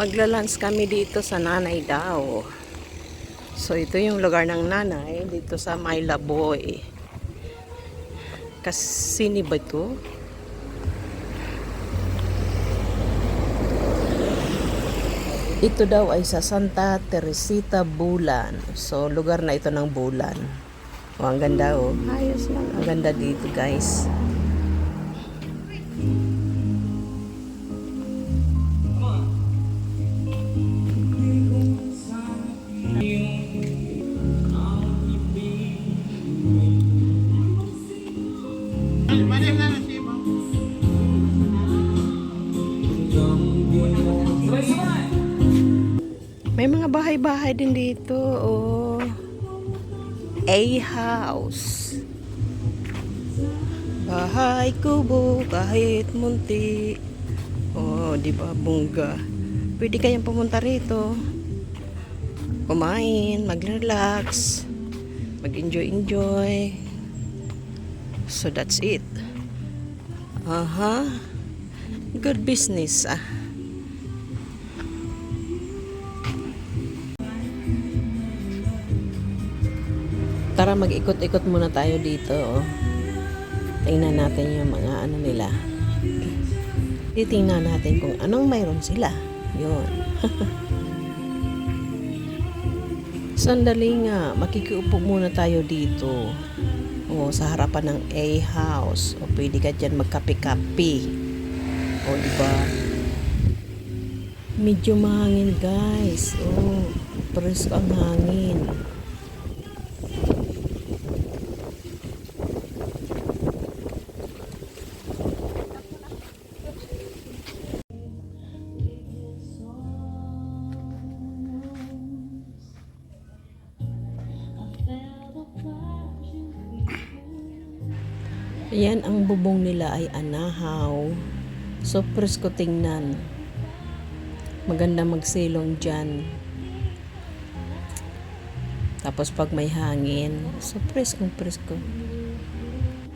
Maglalans kami dito sa nanay daw. So, ito yung lugar ng nanay dito sa Maylaboy. Kasini ba ito? Ito daw ay sa Santa Teresita Bulan. So, lugar na ito ng Bulan. O, ang ganda oh. Ayos lang. Ang ganda dito, guys. May mga bahay-bahay din dito. Oh. A house. Bahay kubo kahit munti. Oh, di ba bungga. Pwede kayong pumunta rito. Kumain, mag-relax, mag-enjoy-enjoy. So that's it. Aha. Good business ah. Tara mag-ikot-ikot muna tayo dito. Oh. Tingnan natin yung mga ano nila. Titingnan natin kung anong mayroon sila. Yun. Sandali nga, makikiupo muna tayo dito. O, sa harapan ng A house. O, pwede ka dyan magkape-kape. O, di ba? Medyo mahangin, guys. O, presko ang hangin. Yan ang bubong nila ay anahaw. So presko tingnan. Maganda magsilong dyan. Tapos pag may hangin, so presko presko.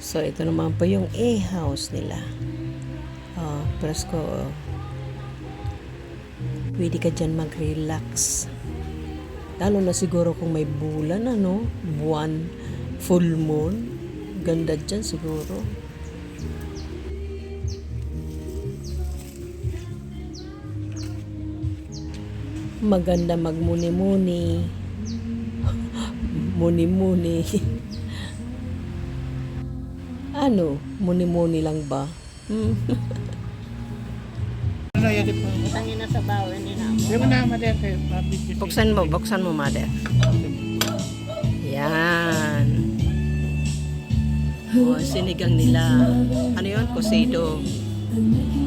So ito naman po yung A-house nila. Oh, presko. Pwede ka dyan mag-relax. Lalo na siguro kung may bulan, ano, buwan, full moon. Ganda dyan siguro. Maganda magmuni-muni. Muni-muni. ano? Muni-muni lang ba? Tangin na sa bawin ni na. Buksan mo, buksan mo, mother. Yan. Oh, sinigang nila. Ano yun? Cosido.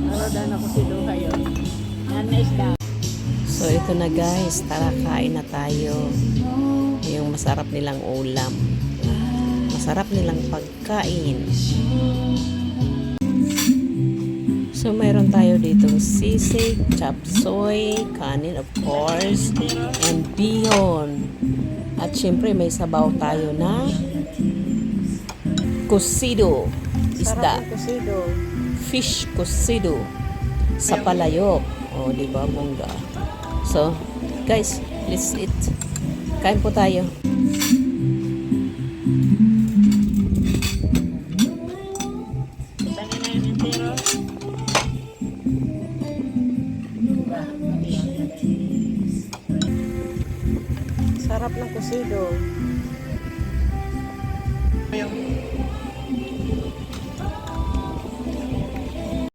Ano daw na ko si Duha yun. Yan na isda. So, ito na guys. Tara, kain na tayo. Yung masarap nilang ulam. Masarap nilang pagkain. So, mayroon tayo dito sisig, chop soy, kanin of course, and bihon. At syempre, may sabaw tayo na cocido. Isda. Kusido. fish cocido sa palayok. O, di ba, bongga? So, guys, let's eat. Kain po tayo. Sarap ng cocido. Yung